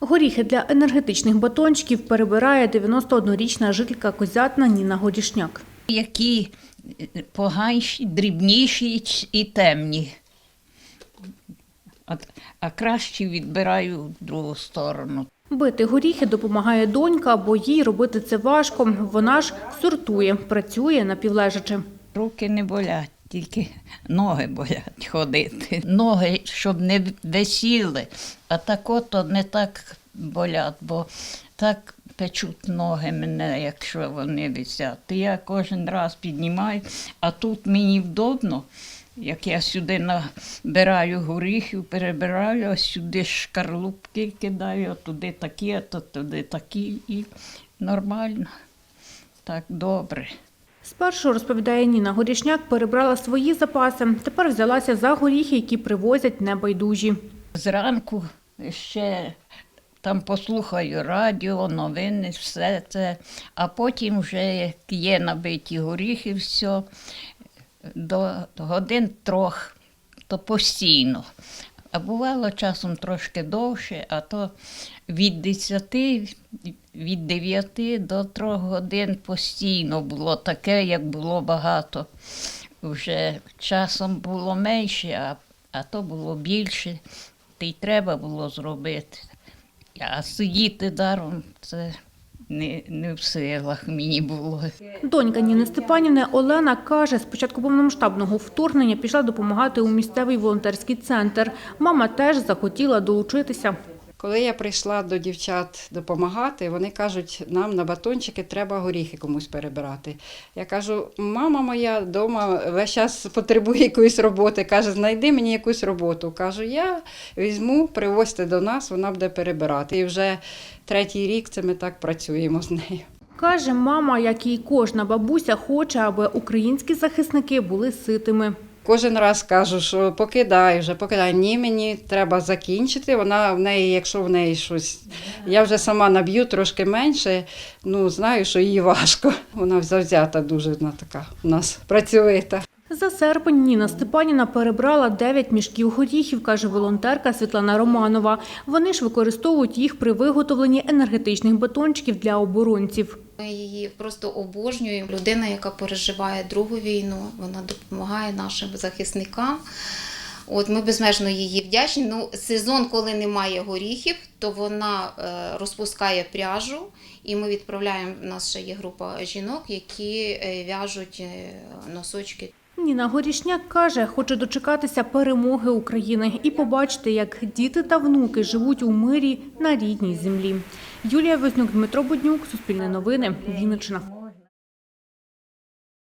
Горіхи для енергетичних батончиків перебирає 91-річна жителька Козятна Ніна Горішняк. які поганші, дрібніші і темні. От, а краще відбираю в другу сторону. Бити горіхи допомагає донька, бо їй робити це важко. Вона ж сортує, працює напівлежачи. Руки не болять, тільки ноги болять ходити. Ноги, щоб не висіли, а так ото не так болять, бо так печуть ноги мене, якщо вони висять. Я кожен раз піднімаю, а тут мені вдобно. Як я сюди набираю горіхів, перебираю, а сюди шкарлупки кидаю, а туди такі, а туди такі, і нормально, так добре. Спершу, розповідає Ніна Горішняк, перебрала свої запаси. Тепер взялася за горіхи, які привозять небайдужі. Зранку ще там послухаю радіо, новини, все це, а потім вже є набиті горіхи, все, до годин трьох, то постійно. А бувало часом трошки довше, а то від 10, від 9 до 3 годин постійно було таке, як було багато. Вже часом було менше, а, а то було більше. Та й треба було зробити. А сидіти даром це не, не в силах мені було. Донька Ніни Степанівни Олена каже, з початку повномасштабного вторгнення пішла допомагати у місцевий волонтерський центр. Мама теж захотіла долучитися. Коли я прийшла до дівчат допомагати, вони кажуть, нам на батончики треба горіхи комусь перебирати. Я кажу, мама моя вдома весь час потребує якоїсь роботи. Каже, знайди мені якусь роботу. Кажу, я візьму, привозьте до нас, вона буде перебирати. І вже третій рік це ми так працюємо з нею. Каже, мама, як і кожна бабуся, хоче, аби українські захисники були ситими. Кожен раз кажу, що покидай вже, покидай. Ні, мені треба закінчити. Вона в неї, якщо в неї щось, я вже сама наб'ю трошки менше. Ну знаю, що їй важко. Вона завзята дуже вона така у нас працьовита. За серпень Ніна Степанівна перебрала 9 мішків горіхів, каже волонтерка Світлана Романова. Вони ж використовують їх при виготовленні енергетичних батончиків для оборонців. Ми її просто обожнюємо. Людина, яка переживає другу війну, вона допомагає нашим захисникам. От ми безмежно її вдячні. Ну, сезон, коли немає горіхів, то вона е, розпускає пряжу, і ми відправляємо. У нас ще є група жінок, які е, в'яжуть е, носочки Ніна Горішняк каже, хоче дочекатися перемоги України і побачити, як діти та внуки живуть у мирі на рідній землі. Юлія Вознюк, Дмитро Буднюк, Суспільне новини, Вінниччина.